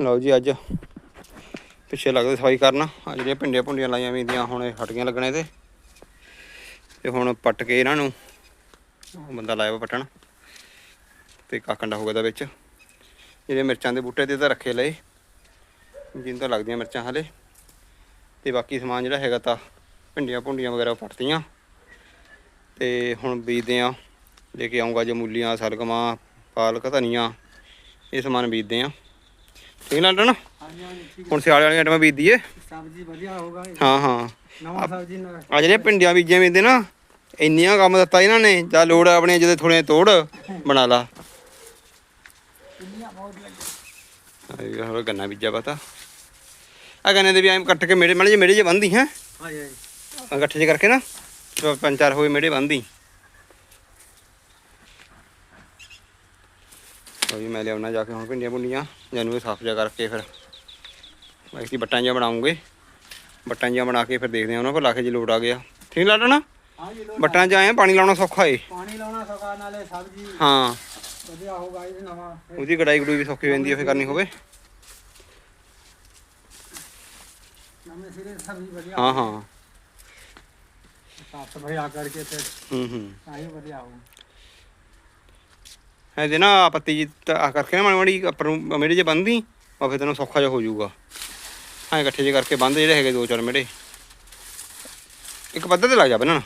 ਲਓ ਜੀ ਅੱਜ ਪਿੱਛੇ ਲੱਗਦੇ ਸਫ਼ਾਈ ਕਰਨ। ਆ ਜਿਹੜੀਆਂ ਪਿੰਡੀਆਂ ਪੁੰਡੀਆਂ ਲਾਈਆਂ ਵੀ ਹੁਣ ਇਹ ਹਟੀਆਂ ਲੱਗਣੇ ਤੇ। ਤੇ ਹੁਣ ਪੱਟ ਕੇ ਇਹਨਾਂ ਨੂੰ ਬੰਦਾ ਲਾਇਆ ਵਾ ਪੱਟਣ। ਤੇ ਕਾਕੰਡਾ ਹੋ ਗਿਆ ਦਾ ਵਿੱਚ। ਜਿਹੜੇ ਮਿਰਚਾਂ ਦੇ ਬੂਟੇ ਤੇ ਤਾਂ ਰੱਖੇ ਲਏ। ਜਿੰਨ ਤਾਂ ਲੱਗਦੀਆਂ ਮਿਰਚਾਂ ਹਲੇ। ਤੇ ਬਾਕੀ ਸਮਾਨ ਜਿਹੜਾ ਹੈਗਾ ਤਾਂ ਭਿੰਡੀਆਂ ਭੁੰਡੀਆਂ ਵਗੈਰਾ ਪੱਟਤੀਆਂ। ਤੇ ਹੁਣ ਬੀਜਦੇ ਆ ਲੈ ਕੇ ਆਉਂਗਾ ਜਮੂਲੀਆਂ, ਸਲਗਮਾਂ, ਪਾਲਕ, ਧਨੀਆ। ਇਹ ਸਮਾਨ ਬੀਜਦੇ ਆ ਹਾਂਜੀ ਹਾਂਜੀ ਠੀਕ ਹੁਣ ਸਿਆਲੇ ਵਾਲੀਆਂ ਆਈਟਮਾਂ ਬੀਜਦੀਏ ਸਬਜ਼ੀ ਵਧੀਆ ਹੋਗਾ ਹਾਂ ਹਾਂ। ਨਵਾਂ ਸਬਜ਼ੀ ਨਾਲ ਆ ਜਿਹੜੇ ਪਿੰਡੀਆਂ ਬੀਜੀਆਂ ਬੀਜਦੇ ਨਾ ਇੰਨੀਆਂ ਕੰਮ ਦਿੱਤਾ ਇਹਨਾਂ ਨੇ ਜਾਂ ਲੋੜ ਆਪਣੀ ਜਿਹਦੇ ਥੋੜੇ ਤੋੜ ਬਣਾ ਲਾ। ਇਹ ਹੋਰ ਗੰਨਾ ਬੀਜਿਆ ਪਤਾ ਆ ਗੰਨੇ ਦੇ ਵੀ ਐਂ ਕੱਟ ਕੇ ਮੇੜੇ ਮਾੜੇ ਜੇ ਬੰਦੀ ਹੈ। ਹਾਂਜੀ ਹਾਂਜੀ। ਇਕੱਠੇ ਜਿਹੇ ਕਰਕੇ ਨਾ ਪੰਜ ਚਾਰ ਹੋਏ ਮੇੜੇ ਬੰਦੀ ਕੋਈ ਮੈਂ ਲਿਆਉਣਾ ਜਾ ਕੇ ਹੁਣ ਭਿੰਡੀਆਂ ਭੁੰਡੀਆਂ ਜਾਨੂੰ ਇਹ ਸਾਫ਼ ਜਿਹਾ ਕਰਕੇ ਫਿਰ। ਬਾਕੀ ਬੱਟਾਂ ਜਿਹਾ ਬਣਾਉਂਗੇ। ਬੱਟਾਂ ਜਿਹਾ ਬਣਾ ਕੇ ਫਿਰ ਦੇਖਦੇ ਆ ਉਹਨਾਂ ਕੋਲ ਲਾ ਕੇ ਜੇ ਲੋੜ ਆ ਗਿਆ। ਠੀਕ ਲੋ ਬੱਟਾਂ 'ਚ ਆਏ ਪਾਣੀ ਲਾਉਣਾ ਸੌਖਾ ਏ। ਪਾਣੀ ਲਾਉਣਾ ਸੌਖਾ ਨਾਲੇ ਸਬਜ਼ੀ ਹਾਂ। ਵਧੀਆ ਹੋਗਾ ਇਹ ਨਵਾਂ। ਉਹਦੀ ਕਢਾਈ ਕਢੂਈ ਵੀ ਸੌਖੀ ਪੈਂਦੀ ਆ ਫਿਰ ਕਰਨੀ ਹੋਵੇ। ਨਵੇਂ ਸਿਰੇ ਸਬਜ਼ੀ ਵਧੀਆ ਹਾਂ ਹਾਂ। ਸਾਫ਼ ਸਫ਼ਾਈ ਆ ਕਰਕੇ ਫਿਰ ਹੂੰ ਹੂੰ। ਆਹੀ ਵਧੀਆ ਹੋਊ। ਐ ਦੇ ਨਾ ਪੱਤੀ ਜੀ ਤਾਂ ਆਹ ਕਰਕੇ ਨਾ ਮਾੜੀ ਮਾੜੀ ਉੱਪਰ ਨੂੰ ਮੇੜੇ ਜੇ ਬੰਨਦੀ ਆ ਫਿਰ ਤੈਨੂੰ ਸੌਖਾ ਜਿਹਾ ਹੋ ਜਾਊਗਾ। ਐ ਇਕੱਠੇ ਜੇ ਕਰਕੇ ਬੰਦ ਜਿਹੜੇ ਹੈਗੇ ਦੋ ਚਾਰ ਮੇੜੇ ਇੱਕ ਪੱਧਰ ਤੇ ਲੱਗ ਜਾ ਬੰਨਣ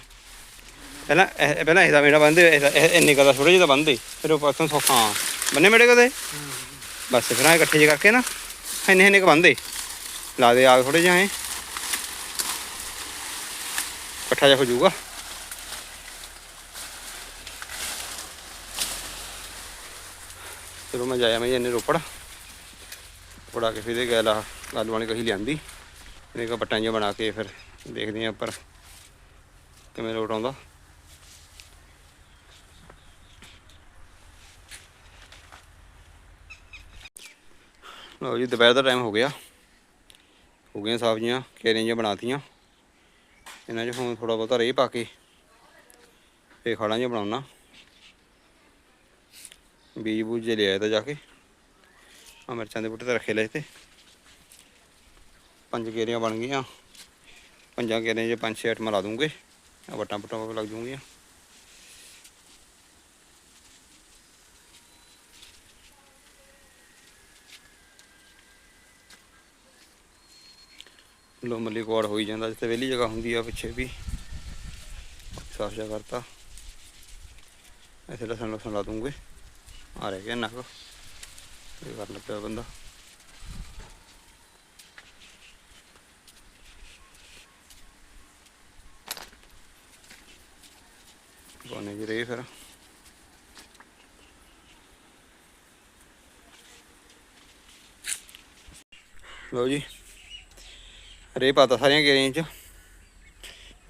ਪਹਿਲਾਂ ਇਹ- ਪਹਿਲਾਂ ਇਹਦਾ ਮੇੜਾ ਬੰਨਦੇ ਇਹਦਾ- ਇਹ ਇੰਨੇ ਕਦਾ ਜਿਹੇ ਜਿਹਾ ਬੰਨਦੇ ਫਿਰ ਉਹ ਪਾਸੋਂ ਸੌਖਾ। ਹਾਂ ਬੰਨੇ ਮੇੜੇ ਕਦੇ? ਬਸ ਫਿਰ ਐ ਇਕੱਠੇ ਜੇ ਕਰਕੇ ਨਾ, ਇੰਨੇ ਇੰਨੇ ਕ ਬੰਨਦੇ ਲਾ ਦੇ ਆਗ ਥੋੜੇ ਜਿਹਾ ਐ। ਇਕੱਠਾ ਜਿਹਾ ਹੋ ਜਾਊਗਾ। ਚਲੋ ਮੈਂ ਜਾਇਆ ਮੈਂ ਇਹਨੇ ਰੋਪੜ। ਰੋਪੜ ਕੇ ਫਿਰ ਇਹਦੇ ਗੈਲ ਆਲੂ ਵਾਲੀ ਕਹੀ ਲਿਆਂਦੀ। ਇਹਨੇ ਕਾ ਪੱਟਾਂ ਜਿਹਾ ਬਣਾ ਕੇ ਫਿਰ ਦੇਖਦੇ ਆ ਉੱਪਰ ਕਿਵੇਂ ਲੋਟ ਆਉਂਦਾ। ਲਓ ਜੀ, ਦੁਪਹਿਰ ਦਾ ਟਾਈਮ ਹੋ ਗਿਆ। ਹੋ ਗਈਆਂ ਸਬਜ਼ੀਆਂ ਕੇਰੀਆਂ ਜਿਹੀਆਂ ਬਣਾਤੀਆਂ। ਇਹਨਾਂ 'ਚ ਹੁਣ ਥੋੜਾ ਬਹੁਤਾ ਰੇਹ ਪਾ ਕੇ ਇਹ ਖਾਣਾ ਜਿਹਾ ਬਣਾਉਣਾ। ਬੀਜ ਬੂਜ ਜੇ ਲਿਆਇਆ ਤਾਂ ਜਾ ਕੇ। ਆ ਮਿਰਚਾਂ ਦੇ ਬੂਟੇ ਤਾਂ ਰੱਖੇ ਲਏ ਤੇ। ਪੰਜ ਕੇਰੀਆਂ ਬਣ ਗਈਆਂ। ਪੰਜਾਂ ਕੇਰੀਆਂ 'ਚ ਪੰਜ, ਛੇ ਆਈਟਮਾਂ ਲਾ ਦੂੰਗੇ। ਆ ਵਟਾਂ ਪੁਟਾਂ ਲੱਗ ਜੂਗੀਆਂ। ਲੋ ਮੱਲੀ ਕੋੜ ਹੋਈ ਜਾਂਦਾ, ਜਿੱਥੇ ਵਿਹਲੀ ਜਗ੍ਹਾ ਹੁੰਦੀ ਆ ਪਿੱਛੇ ਵੀ। ਸਾਫ਼ ਜਿਹਾ ਕਰਤਾ। ਇੱਥੇ ਲਸਣ ਲਸਣ ਲਾ ਦੂੰਗੇ। ਆ ਰਹਿ ਗਿਆ ਨਾ ਕੋ ਇਹ ਕਰ ਲੱਗਾ ਬੰਦਾ। ਕੋਨੇ ਜੀ ਰਹੀ ਫਿਰ। ਲਓ ਜੀ ਰੇ ਪਾਤਾ ਸਾਰੀਆਂ ਕੇਰੀਆਂ ਚ।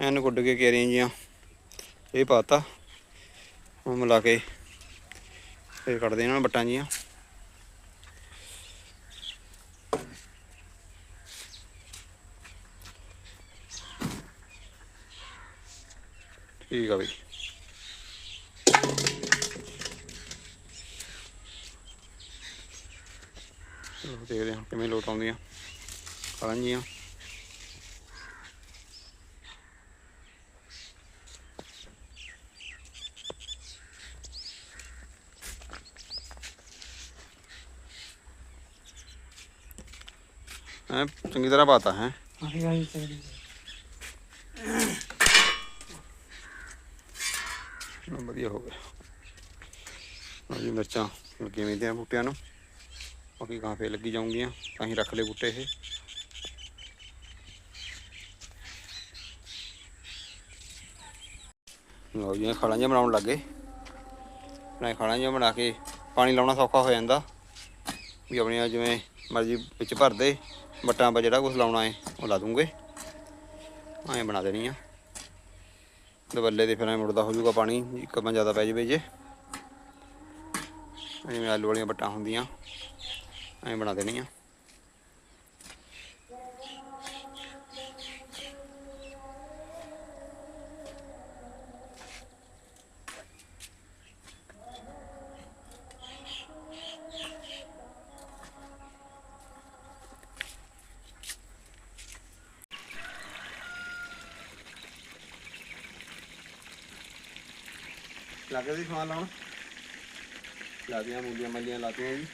ਐਨ ਗੁੱਡ ਕੇ ਕੇਰੀਆਂ ਜੀਆਂ। ਇਹ ਪਾਤਾ। ਹੁਣ ਮਿਲਾ ਕੇ ਫਿਰ ਕੱਢਦੇ ਇਹਨਾਂ ਬੱਟਾਂ ਜੀਆਂ। ਠੀਕ ਆ ਬਈ। ਦੇਖਦੇ ਹਾਂ ਕਿਵੇਂ ਲੋਟ ਆਉਂਦੀਆਂ। ਖਾਲਾਂ ਜੀਆਂ। ਐ ਚੰਗੀ ਤਰ੍ਹਾਂ ਪਾਤਾ ਹੈ। ਹਾਂਜੀ ਹਾਂਜੀ ਵਧੀਆ ਹੋ ਗਿਆ। ਜੀ ਮਿਰਚਾਂ ਲੱਗੀਆਂ ਵੀਆਂ ਬੂਟਿਆਂ ਨੂੰ। ਬਾਕੀ ਗਾਂ ਫੇ ਲੱਗੀ ਜਾਊਂਗੀਆਂ ਤਾਂ ਹੀ ਰੱਖ ਲਏ ਬੂਟੇ ਇਹ। ਲਓ ਜੀ ਖਾਲਾਂ ਜਿਹਾ ਬਣਾਉਣ ਲੱਗੇ। ਨਾ ਖਾਲਾਂ ਜਿਹਾ ਬਣਾ ਕੇ ਪਾਣੀ ਲਾਉਣਾ ਸੌਖਾ ਹੋ ਜਾਂਦਾ। ਵੀ ਆਪਣੀਆਂ ਜਿਵੇਂ ਮਰਜ਼ੀ ਵਿੱਚ ਭਰ ਦੇ। ਵੱਟਾਂ 'ਪਾ ਜਿਹੜਾ ਕੁਝ ਲਾਉਣਾ ਹੈ ਉਹ ਲਾ ਦੂੰਗੇ। ਐਂ ਬਣਾ ਦੇਣੀ ਆ। ਦਬੱਲੇ ਤੇ ਫਿਰ ਐ ਮੁੜਦਾ ਹੋ ਜਾਊਗਾ ਪਾਣੀ, ਇੱਕ ਵਾਰ ਜ਼ਿਆਦਾ ਪੈ ਜਾਵੇ ਜੇ। ਜਿਵੇਂ ਆਲੂ ਵਾਲੀਆਂ ਵੱਟਾਂ ਹੁੰਦੀਆਂ, ਐਂ ਬਣਾ ਦੇਣੀ ਆ ਲੱਗੇ ਦੀ ਸਮਾਨ ਲਾਉਣ। ਲਾਦੀਆਂ ਮੂਲੀਆਂ ਮੱਲੀਆਂ ਲਾਤੀਆਂ ਜੀ।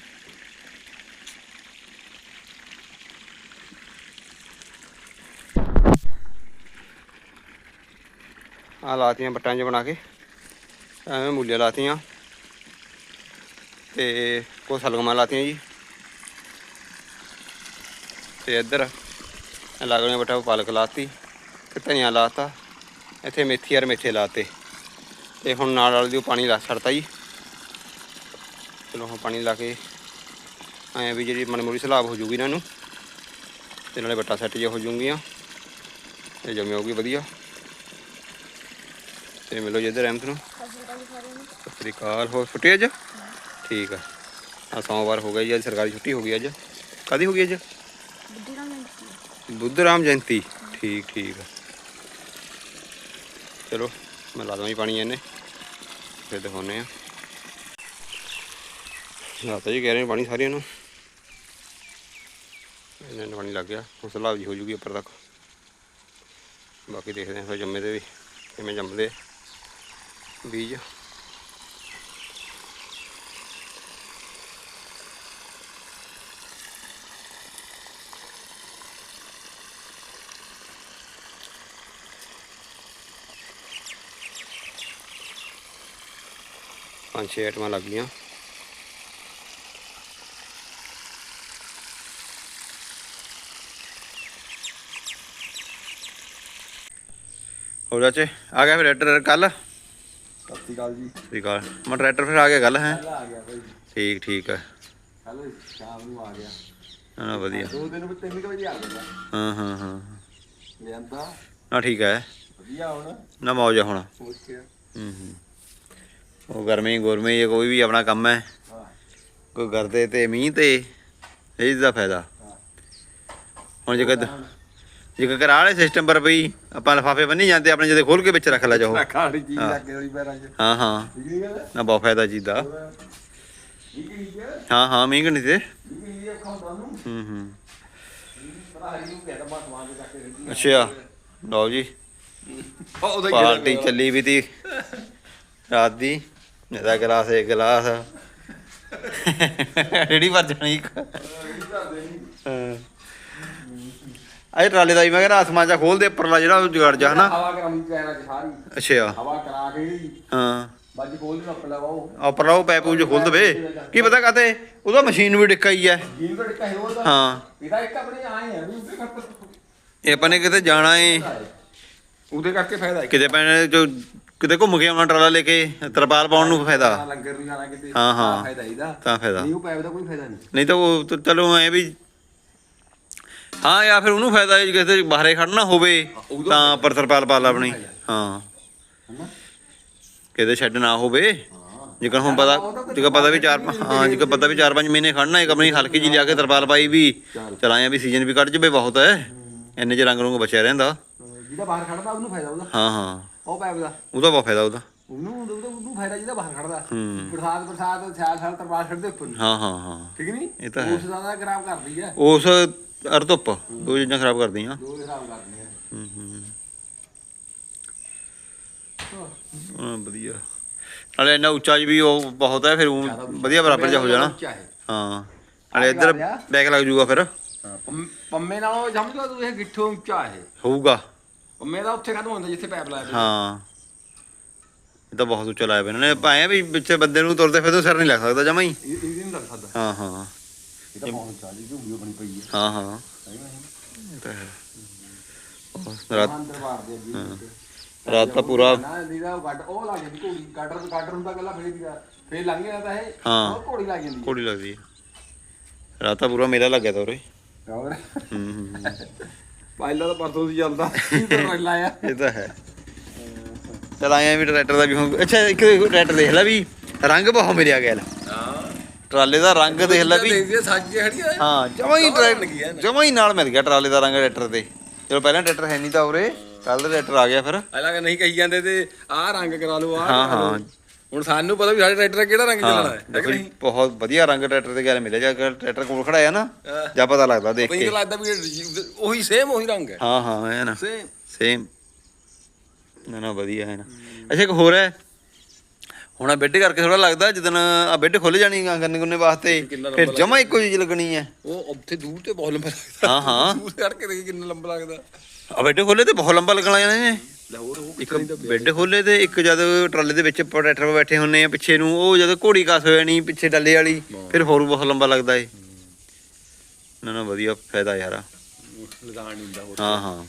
ਆ ਲਾਤੀਆਂ ਬੱਟਾਂ 'ਚ ਬਣਾ ਕੇ। ਐਵੇਂ ਮੂਲੀਆਂ ਲਾਤੀਆਂ ਤੇ ਕੋ ਸਲਗਮਾਂ ਲਾਤੀਆਂ ਜੀ। ਤੇ ਇੱਧਰ ਲੱਗਣੇ ਬਟਾ ਪਾਲਕ ਲਾਤੀ ਤੇ ਧਨੀਆ ਲਾਤਾ ਇੱਥੇ ਮੇਥੀ ਯਾਰ ਮੇਥੇ ਲਾਤੇ ਤੇ ਹੁਣ ਨਾਲ ਵਾਲ ਦੀ ਪਾਣੀ ਲਾ ਛੱਡਤਾ ਜੀ। ਚਲੋ ਹੁਣ ਪਾਣੀ ਲਾ ਕੇ ਐਂ ਵੀ ਜਿਹੜੀ ਮਨਮੂਰੀ ਸਲਾਬ ਹੋ ਜੂਗੀ ਇਹਨਾਂ ਨੂੰ ਤੇ ਨਾਲੇ ਬੱਟਾ ਸੈੱਟ ਜੇ ਹੋ ਜੂਗੀਆਂ ਤੇ ਜੰਮਿਓਗੀ ਵਧੀਆ। ਤੇ ਮਿਲੋ ਜੀ ਇੱਧਰ ਰਹਿਮਤ ਨੂੰ। ਸਤਿ ਸ੍ਰੀ ਅਕਾਲ ਹੋਰ ਛੁੱਟੀ ਅੱਜ? ਠੀਕ ਆ। ਆ ਸੋਮਵਾਰ ਹੋ ਗਿਆ ਜੀ, ਅੱਜ ਸਰਕਾਰੀ ਛੁੱਟੀ ਹੋ ਗਈ ਅੱਜ। ਕਦੀ ਹੋ ਗਈ ਅੱਜ? ਬੁੱਧ ਰਾਮ ਜਯੰਤੀ। ਠੀਕ ਠੀਕ ਆ। ਚਲੋ, ਮੈਂ ਲਾ ਦਵਾਂ ਜੀ ਪਾਣੀ ਇਹਨੇ। ਫਿਰ ਦਿਖਾਉਨੇ ਆ ਲਾਤਾ ਜੀ ਕਹਿ ਰਹੇ ਪਾਣੀ ਸਾਰਿਆਂ ਨੂੰ। ਇਹਨਾਂ ਨੂੰ ਪਾਣੀ ਲੱਗ ਗਿਆ। ਹੁਣ ਸਲਾਬ ਜੀ ਹੋ ਜੂਗੀ ਉੱਪਰ ਤੱਕ। ਬਾਕੀ ਦੇਖਦੇ ਹਾਂ ਫਿਰ ਜੰਮੇ ਦੇ ਵੀ ਕਿਵੇਂ ਜੰਮਦੇ ਬੀਜ। ਪੰਜ ਛੇ ਆਈਟਮਾਂ ਲੱਗ ਗਈਆਂ। ਹੋ ਚਾਚੇ ਆ ਗਿਆ ਫਿਰ ਟਰੈਕਟਰ ਕੱਲ? ਸਤਿ ਸ਼੍ਰੀ ਅਕਾਲ ਜੀ। ਠੀਕ ਆ ਮੈਂ ਟਰੈਕਟਰ ਫਿਰ ਆ ਗਿਆ ਗੱਲ ਹੈ? ਆ ਗਿਆ ਭਾਈ। ਠੀਕ ਠੀਕ ਹੈ ਕੱਲ ਸ਼ਾਮ ਨੂੰ ਆ ਗਿਆ। ਨਾ ਨਾ ਵਧੀਆ। ਦੋ ਦਿਨ ਵਿੱਚ 3 ਵਜੇ ਆ ਗਿਆ ਹਾਂ ਹਾਂ ਹਾਂ। ਲਿਆਂਦਾ। ਨਾ ਠੀਕ ਹੈ। ਵਧੀਆ ਹੁਣ। ਨਾ ਮੌਜ ਹੁਣ। ਹੂੰ ਹੂੰ। ਉਹ ਗਰਮੀ ਗੁਰਮੀ ਇਹ ਕੋਈ ਵੀ ਆਪਣਾ ਕੰਮ ਹੈ ਕੋਈ ਕਰਦੇ ਤੇ ਮੀਂਹ ਤੇ ਇਹ ਦਾ ਫਾਇਦਾ। ਹੁਣ ਜੇ ਕਦ ਜੇ ਕਰਾ ਵਾਲੇ ਸਿਸਟਮ ਪਰ ਬਈ ਆਪਾਂ ਲਫਾਫੇ ਬੰਨੀ ਜਾਂਦੇ ਆਪਣੇ ਜਿਹਦੇ ਖੋਲ ਕੇ ਵਿੱਚ ਰੱਖ ਲੈ ਜਾਓ। ਚੀਜ਼ ਹਾਂ। ਲੱਗੇ ਹੋਈ ਪੈਰਾਂ 'ਚ। ਹਾਂ ਨਾ ਬਹੁਤ ਫਾਇਦਾ ਜੀ ਦਾ। ਹੈ ਹਾਂ। ਮੀਂਹ ਤੇ ਨਹੀਂ ਹੈ ਹੂੰ ਰਹਿੰਦੀ ਅੱਛਾ। ਲਓ ਜੀ। ਪਾਰਟੀ ਚੱਲੀ ਵੀ ਤੀ। ਰਾਤ ਦੀ। ਇਹਦਾ ਗਲਾਸ ਇੱਕ ਗਲਾਸ। ਰੇੜੀ ਭਰ ਜਾਣੀ ਇੱਕ। ਹਾਂ। ਆਏ ਟਰਾਲੇ ਦਾ ਵੀ ਮੈਂ ਕਹਿੰਦਾ ਆਸਮਾਨ ਜਾ ਖੋਲ ਦੇ ਉੱਪਰਲਾ ਜਿਹੜਾ ਉਹ ਜਗੜ ਜਾ ਹਨਾ? ਹਵਾ ਪੈਰਾਂ 'ਚ ਸਾਰੀ। ਅੱਛਾ। ਹਵਾ ਕਰਾ ਕੇ ਹੀ। ਹਾਂ ਬਾਜੀ ਖੋਲ ਦੇ ਲਵਾਓ ਆ ਉੱਪਰਲਾ ਉਹ ਪੈਪ ਉਹ ਖੋਲ ਦਵੇ। ਕੀ ਪਤਾ ਕਾਤੇ ਉਹਦਾ ਮਸ਼ੀਨ ਵੀ ਡਿੱਕਾ ਹੀ ਹੈ। ਜੀਨ ਘੜ ਕੇ ਹੋਰ ਦਾ ਹਾਂ। ਇਹਦਾ ਇੱਕ ਆਪਣੇ ਆਏ ਆ ਵੀ ਉਹਦੇ ਕਰਕੇ ਇਹ ਆਪਾਂ ਨੇ ਕਿਤੇ ਜਾਣਾ ਏ। ਉਹਦੇ ਕਰਕੇ ਫਾਇਦਾ ਹੈ ਕਿਤੇ ਪੈਣੇ ਜੋ ਕਿਤੇ ਘੁੰਮ ਕੇ ਆਉਣਾ ਟਰਾਲਾ ਲੈ ਕੇ ਤਰਪਾਲ ਪਾਉਣ ਨੂੰ ਫਾਇਦਾ? ਲੰਗਰ ਨੂੰ ਜਾਣਾ ਕਿਤੇ ਹਾਂ, ਹਾਂ। ਫਾਇਦਾ ਇਹਦਾ ਤਾਂ ਫਾਇਦਾ। ਨਹੀਂ ਉਹ ਪੈਪ ਦਾ ਕੋਈ ਫਾਇਦਾ ਨਹੀਂ। ਨਹੀਂ ਤਾਂ ਉਹ ਤਾਂ ਚਲੋ ਐ ਵੀ ਹਾਂ ਜਾਂ ਫਿਰ ਉਹਨੂੰ ਫਾਇਦਾ ਜੇ ਕਿਤੇ ਬਾਹਰੇ ਖੜਨਾ ਹੋਵੇ ਤਾਂ ਪਰ ਤਰਪਾਲ ਪਾ ਲਾ ਆਪਣੀ ਹਾਂ। ਕਿਤੇ ਛੱਡ ਨਾ ਹੋਵੇ ਜੇਕਰ ਹੁਣ ਪਤਾ ਜੇਕਰ ਪਤਾ ਵੀ ਚਾਰ ਹਾਂ ਜੇਕਰ ਪਤਾ ਵੀ ਚਾਰ ਪੰਜ ਮਹੀਨੇ ਖੜਨਾ ਇੱਕ ਆਪਣੀ ਹਲਕੀ ਜੀ ਲਿਆ ਕੇ ਤਰਪਾਲ ਪਾਈ ਵੀ ਚੱਲ। ਚਲਾਇਆ ਵੀ ਸੀਜ਼ਨ ਵੀ ਕੱਢ ਜਵੇ ਬਹੁਤ ਹੈ। ਇੰਨੇ ਚ ਰੰਗ ਰੁੰਗ ਬਚਿਆ ਰਹਿੰਦਾ। ਜਿਹਦਾ ਬਾਹਰ ਖੜਦਾ ਉਹਨੂੰ ਫਾਇਦਾ ਉਹਦਾ। ਹਾਂ ਹਾਂ। ਉਹ ਪੈਪ ਦਾ ਉਹਦਾ ਬਹੁਤ ਫਾਇਦਾ ਉਹਦਾ। ਉਹਨੂੰ ਉਹਦਾ ਉਹਨੂੰ ਫਾਇਦਾ ਜਿਹਦਾ ਬਾਹਰ ਖੜਦਾ। ਹੂੰ। ਬਰਸਾਤ ਬਰਸਾਤ ਸਿਆਲ ਸਾਲ ਤਰਪਾਲ ਛੱਡਦੇ ਉੱਪਰ ਨੂੰ। ਹਾਂ ਹਾਂ ਹਾਂ। ਠੀਕ ਨਹੀਂ? ਇਹ ਤਾਂ ਹੈ। ਉਸ ਦਾ ਤਾਂ ਖਰਾਬ ਕਰਦੀ ਆ। ਉਸ ਅਰ ਧੁੱਪ ਦੋ ਚੀਜ਼ਾਂ ਖਰਾਬ ਕਰਦੀਆਂ। ਦੋ ਦੇ ਖਰਾਬ ਕਰਦੀ ਆ ਹੂੰ ਹੂੰ। ਹਾਂ। ਵਧੀਆ। ਨਾਲੇ ਇੰਨਾ ਉੱਚਾ ਜੀ ਵੀ ਉਹ ਬਹੁਤ ਹੈ ਫਿਰ ਊਂ ਵਧੀਆ ਬਰਾਬਰ ਜਾ ਹੋ ਜਾਣਾ। ਉੱਚਾ ਹੈ। ਹਾਂ ਨਾਲੇ ਇੱਧਰ ਬੈਕ ਲੱਗ ਜੂਗਾ ਫਿਰ। ਹਾਂ, ਪੰਮ- ਪੰਮੇ ਨਾਲੋਂ ਸਮਝ ਲਓ ਤੂੰ ਇਹ ਗਿੱਠੋਂ ਉੱਚਾ ਹੈ ਹੋਊਗਾ। ਪੰਮੇ ਦਾ ਉੱਥੇ ਖਤਮ ਹੁੰਦਾ ਜਿੱਥੇ ਪੈਪ ਲਾਇਆ ਪਿਆ। ਹਾਂ। ਇਹ ਤਾਂ ਬਹੁਤ ਉੱਚਾ ਲਾਇਆ ਪਿਆ ਇਹਨਾਂ ਨੇ। ਪਾਇਆ ਵੀ ਵਿੱਚ ਬੰਦੇ ਨੂੰ ਤੁਰਦੇ ਫਿਰਦੇ ਸਿਰ ਨਹੀਂ ਲੱਗ ਸਕਦਾ ਜਮਾ ਹੀ। ਇਹ ਇਹ ਨਹੀਂ ਲੱਗ ਸਕਦਾ। ਹਾਂ ਹਾਂ। ਇਹ ਤਾਂ ਬਹੁਤ ਉੱਚਾ ਜੀ ਝੁੰਗੀ ਬਣੀ ਪਈ ਹੈ। ਹਾਂ ਹਾਂ। ਇਹ ਤਾਂ ਹੈ। ਉਹ ਰਾਤ ਅੰਦਰ ਬਾਹਰ ਦੇ ਅੱਗੇ ਰਾਤ ਤਾਂ ਪੂਰਾ ਨਾ ਦੀਦਾ ਗੱਡ ਉਹ ਲੱਗ ਜਾਂਦੀ ਘੋੜੀ। ਗਾਡਰ ਗਾਡਰ ਹੁੰਦਾ ਗੱਲਾਂ ਫੇਰ ਦੀਦਾ ਫੇਰ ਲੰਘ ਜਾਂਦਾ ਇਹ। ਹਾਂ। ਉਹ ਘੋੜੀ ਲੱਗ ਜਾਂਦੀ ਕੋੜੀ ਲੱਗਦੀ ਹੈ। ਰਾਤ ਤਾਂ ਪੂਰਾ ਮੇਲਾ ਲੱਗਿਆ ਤਾ ਉਰੇ। ਹੋਰ? ਹੂੰ ਹੂੰ। ਪਹਿਲਾਂ ਤਾਂ ਪਰਸੋਂ ਦੀ ਚੱਲਦਾ। ਇਹ ਤਾਂ ਰੈਲਾ ਆ ਇਹ ਤਾਂ ਹੈ। ਚਲ ਆਇਆ ਵੀ ਟਰੈਕਟਰ ਦਾ ਵੀ ਹੁਣ ਅੱਛਾ ਇੱਕ ਟਰੈਕਟਰ ਦੇਖ ਲੈ ਵੀ ਰੰਗ ਬਹੁਤ ਮਿਲਿਆ ਗਿਆ ਹਾਂ। ਟਰਾਲੇ ਦਾ ਰੰਗ ਦੇਖ ਲੈ ਵੀ। ਹਾਂ ਜਮਾ ਹੀ ਟਰੈਕਟਰ ਜਮਾ ਹੀ ਨਾਲ ਮਿਲ ਗਿਆ ਟਰਾਲੇ ਦਾ ਰੰਗ ਟਰੈਕਟਰ ਤੇ। ਚਲੋ ਪਹਿਲਾਂ ਟਰੈਕਟਰ ਹੈ ਨਹੀਂ ਤਾਂ ਉਰੇ ਕੱਲ ਦਾ ਟਰੈਕਟਰ ਆ ਗਿਆ ਫਿਰ। ਅਲੱਗ ਨਹੀਂ ਕਹੀ ਜਾਂਦੇ ਤੇ ਆਹ ਰੰਗ ਕਰਾ ਲਓ ਆਹ ਹਾਂ। ਹਾਂ। ਹੁਣ ਸਾਨੂੰ ਪਤਾ ਵੀ ਸਾਡੇ ਟਰੈਕਟਰ ਦਾ ਕਿਹੜਾ ਰੰਗ ਚੱਲਣਾ ਹਾਂ ਦੇਖੋ ਜੀ, ਬਹੁਤ ਵਧੀਆ ਰੰਗ ਟਰੈਕਟਰ ਤੇ ਗੱਲ ਮਿਲਿਆ ਜਾ ਟਰੈਕਟਰ ਕੋਲ ਖੜਾ ਆ ਨਾ। ਜਾਂ ਪਤਾ ਲੱਗਦਾ ਦੇਖ ਮੈਨੂੰ ਕੇ। ਲੱਗਦਾ ਵੀ ਇਹ ਉਹੀ ਸੇਮ ਉਹੀ ਰੰਗ ਹੈ। ਹਾਂ ਹਾਂ ਹੈ ਨਾ। ਸੇਮ ਸੇਮ ਨਾ ਨਾ ਵਧੀਆ ਹੈ ਨਾ। ਅੱਛਾ ਇੱਕ ਹੋਰ ਹੈ। ਹੁਣ ਆ ਬੈੱਡ ਕਰਕੇ ਥੋੜਾ ਲੱਗਦਾ ਜਦੋਂ ਆ ਬੈੱਡ ਖੁੱਲ ਜਾਣੀ ਗੰਨੇ ਗੁੰਨੇ ਵਾਸਤੇ ਕਿੰਨਾ ਫਿਰ ਜਮਾ ਇੱਕੋ ਚੀਜ਼ ਲੱਗਣੀ ਹੈ। ਉਹ ਉੱਥੇ ਦੂਰ ਤੇ ਬਹੁਤ ਲੰਬਾ ਲੱਗਦਾ। ਹਾਂ ਹਾਂ। ਦੂਰ ਚੜ ਕੇ ਦੇਖੀ ਕਿੰਨਾ ਲੰਬਾ ਲੱਗਦਾ। ਆ ਬੈੱਡ ਖੋਲੇ ਤੇ ਬਹੁਤ ਲੰਬਾ ਲੱਗਣਾ ਹੋਰ ਉਹ ਇੱਕ ਬੈੱਡ ਖੋਲੇ ਤੇ ਇੱਕ ਜਦ ਟਰਾਲੇ ਦੇ ਵਿੱਚ ਪ੍ਰੋਟੈਕਟਰ ਬੈਠੇ ਹੁੰਨੇ ਆ ਪਿੱਛੇ ਨੂੰ ਉਹ ਜਦ ਘੋੜੀ ਕਾਸ ਹੋ ਜਾਣੀ ਪਿੱਛੇ ਡੱਲੇ ਵਾਲੀ ਫਿਰ ਹੋਰ ਬਹੁਤ ਲੰਬਾ ਲੱਗਦਾ ਏ। ਨਾ ਨਾ ਵਧੀਆ ਫਾਇਦਾ ਯਾਰ। ਲਦਾਨ ਨਹੀਂ ਹੁੰਦਾ ਹੋਰ। ਹਾਂ ਹਾਂ।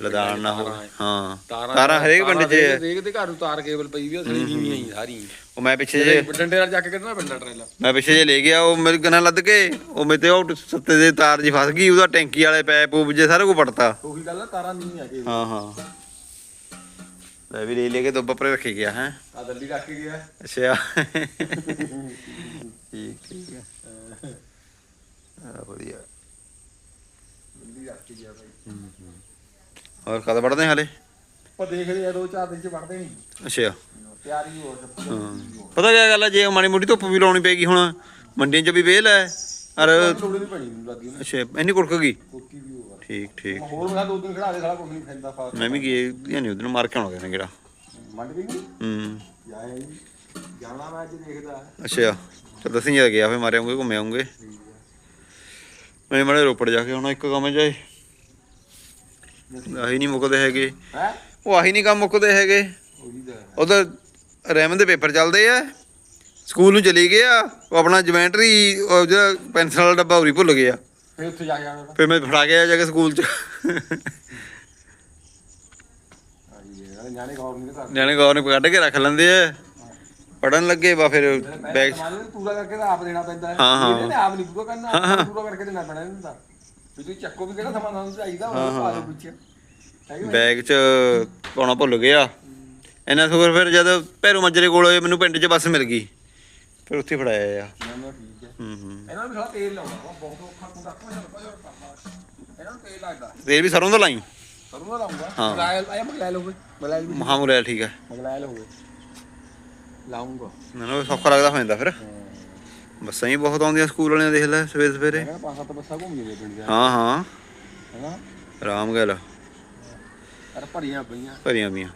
ਲਦਾਨ ਨਾ ਹੋ ਹਾਂ। ਤਾਰਾਂ ਹਰੇਕ ਪਿੰਡ 'ਚ ਦੇਖ ਦੇ ਘਰ ਨੂੰ ਤਾਰ ਕੇਬਲ ਪਈ ਵੀ ਆ ਸਾਰੀ ਨੀਵੀਂ ਆਈ ਸਾਰੀ ਉਹ ਮੈਂ ਪਿੱਛੇ ਜੇ ਡੰਡੇ ਨਾਲ ਚੱਕ ਕੇ ਕੱਢਣਾ ਪੈਂਦਾ ਟਰੇਲਾ। ਮੈਂ ਪਿੱਛੇ ਜੇ ਲੈ ਗਿਆ ਉਹ ਮੇਰੇ ਗਨਾ ਲੱਦ ਕੇ ਉਹ ਮੇਰੇ ਤੇ ਉਹ ਸੱਤੇ ਦੇ ਤਾਰ ਜੀ ਫਸ ਗਈ ਉਹਦਾ ਟੈਂਕੀ ਵਾਲੇ ਪੈਪ ਪੂਪ ਜੇ ਸਾਰਾ ਕੁਝ ਪੜਤਾ ਉਹੀ ਗੱਲ ਆ ਤਾਰਾਂ ਨੀਵੀਂ ਆ ਕੇ ਹਾਂ ਹਾਂ। ਲੈ ਵੀ ਲੈ ਲੈ ਕੇ ਦੁੱਬ ਉੱਪਰ ਰੱਖੀ ਗਿਆ ਹੈ? ਆ ਦੱਲੀ ਰੱਖ ਕੇ ਗਿਆ। ਅੱਛਾ। ਠੀਕ ਠੀਕ ਹੈ ਆ ਵਧੀਆ। ਦੱਲੀ ਰੱਖ ਕੇ ਗਿਆ ਬਾਈ। ਹੋਰ ਕਦ ਪੜਦੇ ਹਾਲੇ? ਆਪਾਂ ਦੇਖਦੇ ਆ ਦੋ ਚਾਰ ਦਿਨ ਚ ਵੜਦੇ ਨਹੀਂ ਅੱਛਾ। ਤਿਆਰੀ ਹੋ ਹਾਂ। ਪਤਾ ਕੀ ਗੱਲ ਹੈ ਜੇ ਮਾੜੀ ਮੋਟੀ ਧੁੱਪ ਵੀ ਲਾਉਣੀ ਪੈਗੀ ਹੁਣ ਮੰਡੀਆਂ 'ਚ ਵੀ ਵੇਲ ਹੈ ਅਰ ਅੱਛਾ ਇੰਨੀ ਕੁੜਕ ਗਈ? ਕੋਕੀ ਵੀ ਠੀਕ ਠੀਕ। ਹੋਰ ਮੈਂ ਦੋ ਦਿਨ ਖੜਾ ਦੇ ਸਾਲਾ ਕੁਝ ਨਹੀਂ ਫੈਂਦਾ ਫਾਸ ਮੈਂ ਵੀ ਗਏ ਨਹੀਂ ਉਧਰ ਮਾਰ ਕੇ ਆਉਣਾ ਕਿਹੜਾ। ਮੰਡ ਵੀ ਹੂੰ। ਜਾਏ ਜਾਣਾ ਮੈਂ ਅੱਜ ਦੇਖਦਾ। ਅੱਛਾ ਤਾਂ ਦਸੀਂ ਜਾ ਗਿਆ ਫੇ ਮਾਰੇ ਆਉਂਗੇ ਘੁੰਮੇ ਆਉਂਗੇ। ਮੈਂ ਮਾੜੇ ਰੋਪੜ ਜਾ ਕੇ ਆਉਣਾ ਇੱਕ ਕੰਮ ਜਾਏ। ਆਹੀ ਨਹੀਂ ਮੁੱਕਦੇ ਹੈਗੇ। ਹੈ? ਉਹ ਆਹੀ ਨਹੀਂ ਕੰਮ ਮੁੱਕਦੇ ਹੈਗੇ। ਉਹੀ ਦਾ ਉਧਰ ਰੈਮਨ ਦੇ ਪੇਪਰ ਚੱਲਦੇ ਆ। ਸਕੂਲ ਨੂੰ ਚਲੀ ਗਿਆ ਉਹ ਆਪਣਾ ਜਮੈਂਟਰੀ ਉਹ ਜਿਹੜਾ ਪੈਨਸਲ ਵਾਲਾ ਡੱਬਾ ਉਰੀ ਭੁੱਲ ਗਿਆ ਫਿਰ ਉੱਥੇ ਜਾ ਕੇ ਆਉਣਾ ਫਿਰ ਮੈਂ ਫੜਾ ਗਿਆ ਜਾ ਕੇ ਸਕੂਲ 'ਚ। ਇਹ ਨਿਆਣੇ ਗੌਰ ਨਹੀਂ ਕਰਦੇ। ਨਿਆਣੇ ਗੌਰ ਨੇ ਕੱਢ ਕੇ ਰੱਖ ਲੈਂਦੇ ਆ। ਪੜਨ ਲੱਗੇ ਵਾ ਫਿਰ ਬੈਗ ਪੂਰਾ ਕਰਕੇ ਤਾਂ ਆਪ ਦੇਣਾ ਪੈਂਦਾ ਹੈ। ਇਹਨੇ ਆਪ ਨਹੀਂ ਪੂਰਾ ਕਰਨਾ ਪੂਰਾ ਕਰਕੇ ਦੇਣਾ ਪੈਣਾ ਇਹਨੂੰ ਤਾਂ। ਵੀ ਤੁਸੀਂ ਚੱਕੋ ਵੀ ਕਿਹੜਾ ਸਮਾਨ ਤੁਹਾਨੂੰ ਚਾਹੀਦਾ ਉਹ ਪਾ ਦਿਓ ਵਿੱਚ ਕਿ? ਬੈਗ 'ਚ ਪਾਉਣਾ ਭੁੱਲ ਗਿਆ। ਇਹਨਾਂ ਸੁਗਰ ਫਿਰ ਜਦ ਭੈਰੋ ਮੱਜਰੇ ਕੋਲ ਹੋਏ ਮੈਨੂੰ ਪਿੰਡ 'ਚ ਬੱਸ ਮਿਲ ਗਈ। ਫਿਰ ਉੱਥੇ ਫੜਾਇਆ ਆ। ਹੈ। ਹੂੰ ਇਹਨਾਂ ਨੂੰ ਸਾਲਾ ਤੇਲ ਲਾਉਣਾ ਬਹੁਤ ਤੇਲ ਵੀ ਸਰੋਂ ਦਾ ਲਾਈ? ਸਰੋਂ ਦਾ ਲਾਉਂਗਾ। ਹਾਂ। ਮਗਲਾਇਲ ਆਇਆ ਮਗਲਾਇਲ ਹੋਵੇ। ਮਗਲਾਇਲ ਵੀ। ਮਹਾਮੂਰੇਲ ਠੀਕ ਹੈ ਮਗਲਾਇਲ ਹੋਵੇ। ਲਾਉਂਗਾ। ਮੈਨੂੰ ਸੌਖਾ ਲੱਗਦਾ ਹੋ ਜਾਂਦਾ ਫਿਰ। ਬੱਸਾਂ ਹੀ ਬਹੁਤ ਆਉਂਦੀਆਂ ਸਕੂਲ ਵਾਲਿਆਂ ਦੇਖ ਲੈ ਸਵੇਰੇ ਸਵੇਰੇ। ਬੱਸਾਂ ਘੁੰਮ ਜਾਂਦੀਆਂ ਪਿੰਡ ਹਾਂ ਹਾਂ। ਹੈਨਾ? ਆਰਾਮ ਗੱਲ। ਅਰ ਭਰੀਆਂ ਪਈਆਂ। ਭਰੀਆਂ ਪਈਆਂ।